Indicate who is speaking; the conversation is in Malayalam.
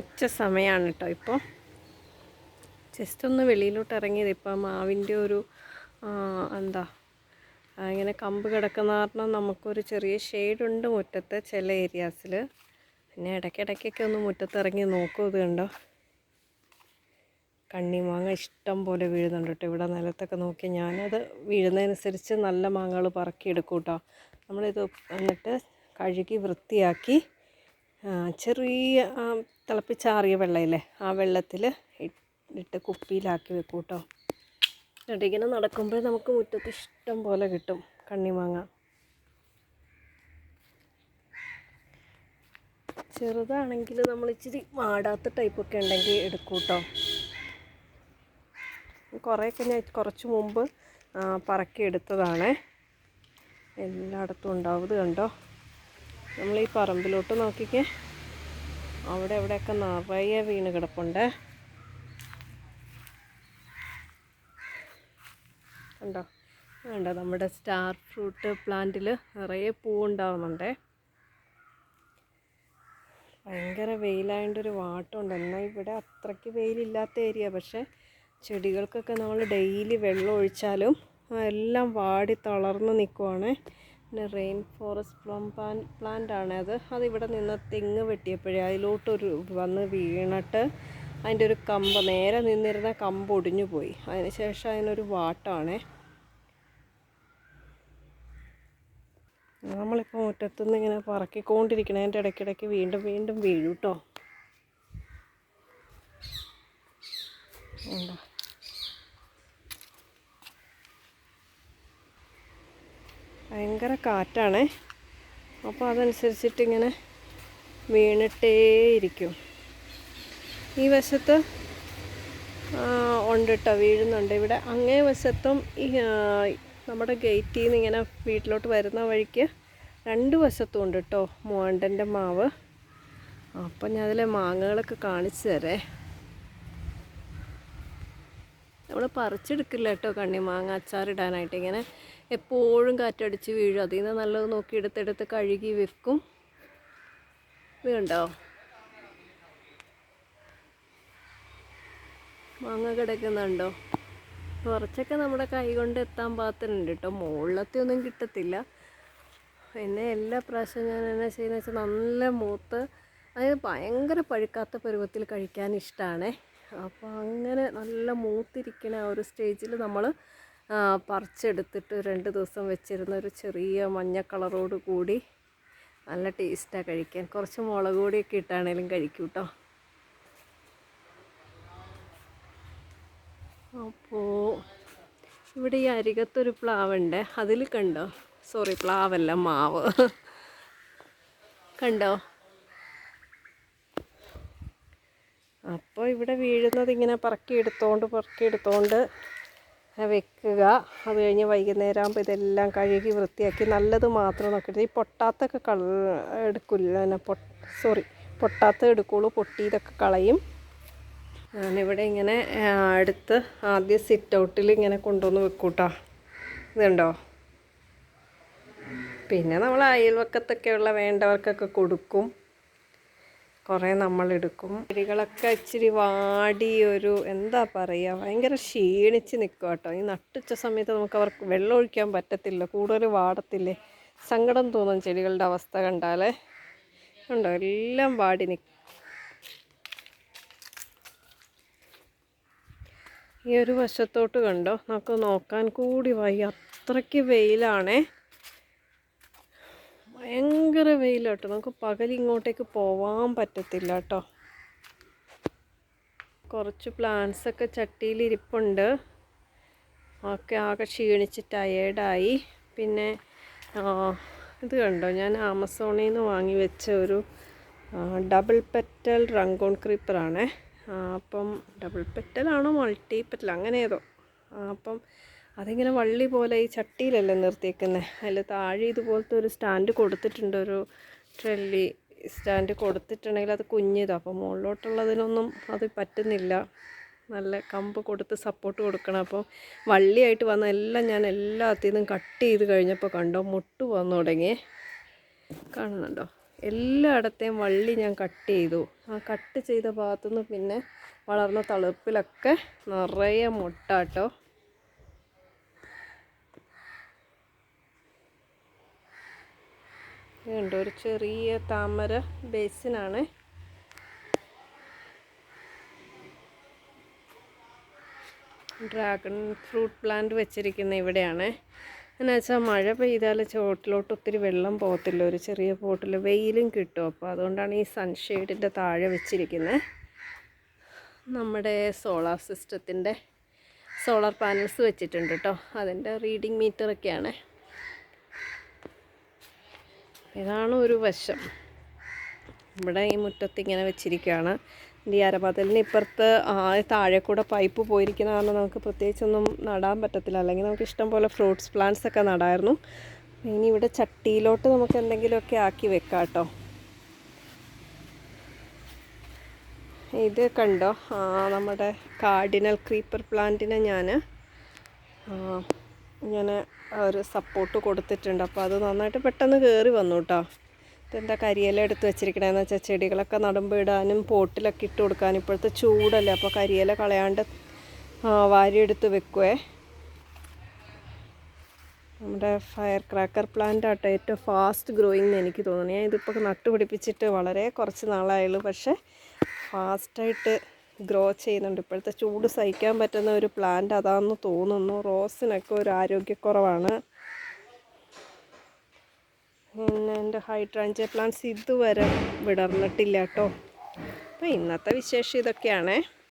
Speaker 1: ഉച്ച സമയമാണ് കേട്ടോ ഇപ്പോൾ ജസ്റ്റ് ഒന്ന് വെളിയിലോട്ട് ഇറങ്ങിയത്. ഇപ്പോൾ മാവിന്റെ ഒരു എന്താ ഇങ്ങനെ കമ്പ് കിടക്കുന്ന കാരണം നമുക്കൊരു ചെറിയ ഷെയ്ഡുണ്ട് മുറ്റത്ത് ചില ഏരിയാസിൽ പിന്നെ ഇടയ്ക്കിടയ്ക്കൊക്കെ ഒന്ന് മുറ്റത്ത് ഇറങ്ങി നോക്കും ഇത് കണ്ടോ. കണ്ണിമാങ്ങ ഇഷ്ടം പോലെ വീഴുന്നുണ്ട് കേട്ടോ ഇവിടെ നിലത്തൊക്കെ നോക്കി ഞാനത് വീഴുന്നതനുസരിച്ച് നല്ല മാങ്ങകൾ പറക്കിയെടുക്കും കേട്ടോ നമ്മളിത് എന്നിട്ട് കഴുകി വൃത്തിയാക്കി ചെറിയ തിളപ്പിച്ചാറിയ വെള്ളമില്ലേ ആ വെള്ളത്തിൽ ഇട്ട് കുപ്പിയിലാക്കി വെക്കും കേട്ടോ എന്നിട്ട് ഇങ്ങനെ നടക്കുമ്പോൾ നമുക്ക് മുറ്റത്ത് ഇഷ്ടം പോലെ കിട്ടും കണ്ണിമാങ്ങ. ചെറുതാണെങ്കിൽ നമ്മൾ ഇച്ചിരി വാടാത്ത ടൈപ്പൊക്കെ ഉണ്ടെങ്കിൽ എടുക്കും കേട്ടോ കുറേയൊക്കെ ഞാൻ കുറച്ച് മുമ്പ് പറക്കി എടുത്തതാണ്. എല്ലായിടത്തും ഉണ്ടാവും ഇത് കണ്ടോ? നമ്മൾ ഈ പറമ്പിലോട്ട് നോക്കിക്കേ. അവിടെ ഇവിടെയൊക്കെ നിറയെ വീണ് കിടപ്പുണ്ട്. കണ്ടോ? കണ്ടോ? നമ്മുടെ സ്റ്റാർ ഫ്രൂട്ട് പ്ലാന്റിൽ നിറയെ പൂവുണ്ടാവുന്നുണ്ടേ. ഭയങ്കര വെയിലായതുകൊണ്ട് ഒരു വാട്ടമുണ്ട്. എന്നാൽ ഇവിടെ അത്രയ്ക്ക് വെയിലില്ലാത്ത ഏരിയ. പക്ഷേ ചെടികൾക്കൊക്കെ നമ്മൾ ഡെയിലി വെള്ളം ഒഴിച്ചാലും എല്ലാം വാടി തളർന്ന് നിൽക്കുവാണ് പിന്നെ rain forest plum plan plant ആണ് അത്. അതിവിടെ നിന്ന് തെങ്ങ് വെട്ടിയപ്പോഴേ അതിലോട്ടൊരു വന്ന് വീണിട്ട് അതിന്റെ ഒരു കമ്പ് നേരെ നിന്നിരുന്ന കമ്പ് ഒടിഞ്ഞു പോയി. അതിന് ശേഷം അതിനൊരു വാട്ടാണേ. നമ്മളിപ്പോൾ മുറ്റത്തുനിന്ന് ഇങ്ങനെ പറക്കിക്കൊണ്ടിരിക്കണതിന്റെ ഇടയ്ക്കിടയ്ക്ക് വീണ്ടും വീണ്ടും വീഴും കേട്ടോ ഭയങ്കര കാറ്റാണേ. അപ്പോൾ അതനുസരിച്ചിട്ട് ഇങ്ങനെ വീണിട്ടേയിരിക്കും ഈ വശത്ത് ഉണ്ട് കേട്ടോ വീഴുന്നുണ്ട്. ഇവിടെ അങ്ങേ വശത്തും ഈ നമ്മുടെ ഗേറ്റിൽ നിന്ന് ഇങ്ങനെ വീട്ടിലോട്ട് വരുന്ന വഴിക്ക് രണ്ട് വശത്തും ഉണ്ട് കേട്ടോ മോണ്ടന്റെ മാവ്. അപ്പം ഞാൻ അതിലെ മാങ്ങകളൊക്കെ കാണിച്ചു തരേ. നമ്മൾ പറിച്ചെടുക്കില്ല കേട്ടോ കണ്ണിമാങ്ങ അച്ചാറിടാനായിട്ട് ഇങ്ങനെ എപ്പോഴും കാറ്റടിച്ച് വീഴും. അതിൽ നിന്ന് നല്ലത് നോക്കി എടുത്തെടുത്ത് കഴുകി വെക്കും. ഇത് കണ്ടോ? മാങ്ങ കിടക്കുന്നുണ്ടോ? കുറച്ചൊക്കെ നമ്മുടെ കൈ കൊണ്ട് എത്താൻ പാകത്തിനുണ്ട് കേട്ടോ. മുകളിലത്തെ ഒന്നും കിട്ടത്തില്ല. പിന്നെ എല്ലാ പ്രാവശ്യവും ഞാൻ എന്നാ ചെയ്യുന്നത് വെച്ചാൽ നല്ല മൂത്ത് അതായത് ഭയങ്കര പഴുക്കാത്ത പരുവത്തിൽ കഴിക്കാൻ ഇഷ്ടമാണ് അപ്പോൾ അങ്ങനെ നല്ല മൂത്തിരിക്കണ ആ ഒരു സ്റ്റേജിൽ നമ്മൾ പറിച്ചെടുത്തിട്ട് രണ്ട് ദിവസം വെച്ചിരുന്ന ഒരു ചെറിയ മഞ്ഞ കളറോട് കൂടി നല്ല ടേസ്റ്റാണ് കഴിക്കാൻ. കുറച്ച് മുളക് പൊടിയൊക്കെ ഇട്ടാണേലും കഴിക്കും കേട്ടോ അപ്പോൾ ഇവിടെ ഈ അരികത്തൊരു പ്ലാവുണ്ട്. അതിൽ കണ്ടോ? സോറി പ്ലാവല്ല മാവ്. കണ്ടോ? അപ്പോൾ ഇവിടെ വീഴുന്നത് ഇങ്ങനെ പറക്കി എടുത്തോണ്ട് പറക്കി എടുത്തോണ്ട് വെക്കുക. അത് കഴിഞ്ഞ് വൈകുന്നേരം ആകുമ്പോൾ ഇതെല്ലാം കഴുകി വൃത്തിയാക്കി നല്ലത് മാത്രം നോക്കിയിട്ട് ഈ പൊട്ടാത്തൊക്കെ കള എടുക്കില്ല പൊ സോറി പൊട്ടാത്ത എടുക്കുള്ളൂ. പൊട്ടിയതൊക്കെ കളയും. ഞാനിവിടെ ഇങ്ങനെ അടുത്ത് ആദ്യം സിറ്റ് ഔട്ടിൽ ഇങ്ങനെ കൊണ്ടുവന്ന് വെക്കൂട്ടാ. ഇതുണ്ടോ? പിന്നെ നമ്മൾ അയൽവക്കത്തൊക്കെയുള്ള വേണ്ടവർക്കൊക്കെ കൊടുക്കും. കുറേ നമ്മളെടുക്കും. ചെടികളൊക്കെ ഇച്ചിരി വാടി ഒരു എന്താ പറയുക ഭയങ്കര ക്ഷീണിച്ച് നിൽക്കുക കേട്ടോ ഈ നട്ടുച്ച സമയത്ത് നമുക്ക് അവർക്ക് വെള്ളം ഒഴിക്കാൻ പറ്റത്തില്ല കൂടുതൽ വാടത്തില്ലേ? സങ്കടം തോന്നും ചെടികളുടെ അവസ്ഥ കണ്ടാൽ ഉണ്ടോ എല്ലാം വാടി നിൽക്കും ഈ ഒരു വശത്തോട്ട് കണ്ടോ? നമുക്ക് നോക്കാൻ കൂടി വയ്യ. അത്രയ്ക്ക് വെയിലാണേ. ഭയങ്കര കേട്ടോ നമുക്ക് പകൽ ഇങ്ങോട്ടേക്ക് പോവാൻ പറ്റത്തില്ല കേട്ടോ. കുറച്ച് പ്ലാന്റ്സ് ഒക്കെ ചട്ടിയിൽ ഇരിപ്പുണ്ട് ഒക്കെ ആകെ ക്ഷീണിച്ച് ടയേർഡായി പിന്നെ ഇത് കണ്ടോ? ഞാൻ ആമസോണിൽ നിന്ന് വാങ്ങി വെച്ച ഒരു ഡബിൾ പെറ്റൽ റങ്കോൺ ക്രീപ്പറാണേ അപ്പം ഡബിൾ പെറ്റലാണോ മൾട്ടി പെറ്റൽ അങ്ങനെ ഏതോ. അപ്പം അതിങ്ങനെ വള്ളി പോലെ ഈ ചട്ടിയിലല്ലേ നിർത്തിയേക്കുന്നത് അതിൽ താഴെ ഇതുപോലത്തെ ഒരു സ്റ്റാൻഡ് കൊടുത്തിട്ടുണ്ട്. ഒരു ട്രെല്ലി സ്റ്റാൻഡ് കൊടുത്തിട്ടുണ്ടെങ്കിൽ അത് കുഞ്ഞിതാണ് അപ്പോൾ മുകളിലോട്ടുള്ളതിനൊന്നും അത് പറ്റുന്നില്ല. നല്ല കമ്പ് കൊടുത്ത് സപ്പോർട്ട് കൊടുക്കണം. അപ്പോൾ വള്ളിയായിട്ട് വന്ന എല്ലാം ഞാൻ എല്ലാത്തിൽ നിന്നും കട്ട് ചെയ്ത് കഴിഞ്ഞപ്പോൾ കണ്ടോ മുട്ട് വന്നു തുടങ്ങി. കാണുന്നുണ്ടോ? എല്ലായിടത്തെയും വള്ളി ഞാൻ കട്ട് ചെയ്തു. ആ കട്ട് ചെയ്ത ഭാഗത്തുനിന്ന് പിന്നെ വളർന്ന തളിപ്പിലൊക്കെ നിറയെ മുട്ടാട്ടോ. ഇതുണ്ട് ഒരു ചെറിയ താമര ബേസിനാണ്. ഡ്രാഗൺ ഫ്രൂട്ട് പ്ലാന്റ് വെച്ചിരിക്കുന്ന ഇവിടെയാണ്. എന്നു വെച്ചാൽ മഴ പെയ്താൽ ചോട്ടിലോട്ട് ഒത്തിരി വെള്ളം പോകത്തില്ല ഒരു ചെറിയ പോട്ടിൽ വെയിലും കിട്ടും. അപ്പോൾ അതുകൊണ്ടാണ് ഈ സൺഷെയ്ഡിന്റെ താഴെ വെച്ചിരിക്കുന്നത് നമ്മുടെ സോളാർ സിസ്റ്റത്തിന്റെ സോളാർ പാനൽസ് വെച്ചിട്ടുണ്ട് കേട്ടോ അതിന്റെ റീഡിംഗ് മീറ്ററൊക്കെയാണ്. ഇതാണ് ഒരു വശം. ഇവിടെ ഈ മുറ്റത്ത് ഇങ്ങനെ വെച്ചിരിക്കുകയാണ്. ഈ അരമതിലിന് ഇപ്പുറത്ത് താഴെ കൂടെ പൈപ്പ് പോയിരിക്കുന്ന കാരണം നമുക്ക് പ്രത്യേകിച്ചൊന്നും നടാൻ പറ്റത്തില്ല. അല്ലെങ്കിൽ നമുക്ക് ഇഷ്ടം പോലെ ഫ്രൂട്ട്സ് പ്ലാന്റ്സ് ഒക്കെ നടായിരുന്നു. ഇനി ഇവിടെ ചട്ടിയിലോട്ട് നമുക്ക് എന്തെങ്കിലുമൊക്കെ ആക്കി വെക്കാം കേട്ടോ. ഇത് കണ്ടോ? നമ്മുടെ കാർഡിനൽ ക്രീപ്പർ പ്ലാന്റിനെ ഞാൻ ഇങ്ങനെ ഒരു സപ്പോർട്ട് കൊടുത്തിട്ടുണ്ട്. അപ്പോൾ അത് നന്നായിട്ട് പെട്ടെന്ന് കയറി വന്നു കേട്ടോ ഇതെന്താ കരിയില എടുത്ത് വെച്ചിരിക്കണേന്ന് വെച്ചാൽ ചെടികളൊക്കെ നടുമ്പോൾ ഇടാനും പോട്ടിലൊക്കെ ഇട്ട് കൊടുക്കാനും ഇപ്പോഴത്തെ ചൂടല്ലേ. അപ്പോൾ കരിയില കളയാണ്ട് വാരിയെടുത്ത് വെക്കുവേ. നമ്മുടെ ഫയർ ക്രാക്കർ പ്ലാന്റ് ആട്ടോ ഏറ്റവും ഫാസ്റ്റ് ഗ്രോയിങ് എന്ന് എനിക്ക് തോന്നുന്നു. ഞാൻ ഇതിപ്പോൾ നട്ടുപിടിപ്പിച്ചിട്ട് വളരെ കുറച്ച് നാളായുള്ളൂ. പക്ഷേ ഫാസ്റ്റായിട്ട് ഗ്രോ ചെയ്യുന്നുണ്ട്. ഇപ്പോഴത്തെ ചൂട് സഹിക്കാൻ പറ്റുന്ന ഒരു പ്ലാന്റ് അതാണെന്ന് തോന്നുന്നു. റോസിനൊക്കെ ഒരു ആരോഗ്യക്കുറവാണ്. പിന്നെ എന്റെ ഹൈഡ്രാഞ്ച പ്ലാന്റ്സ് ഇതുവരെ വിടർന്നിട്ടില്ല കേട്ടോ. അപ്പോൾ ഇന്നത്തെ വിശേഷം ഇതൊക്കെയാണേ.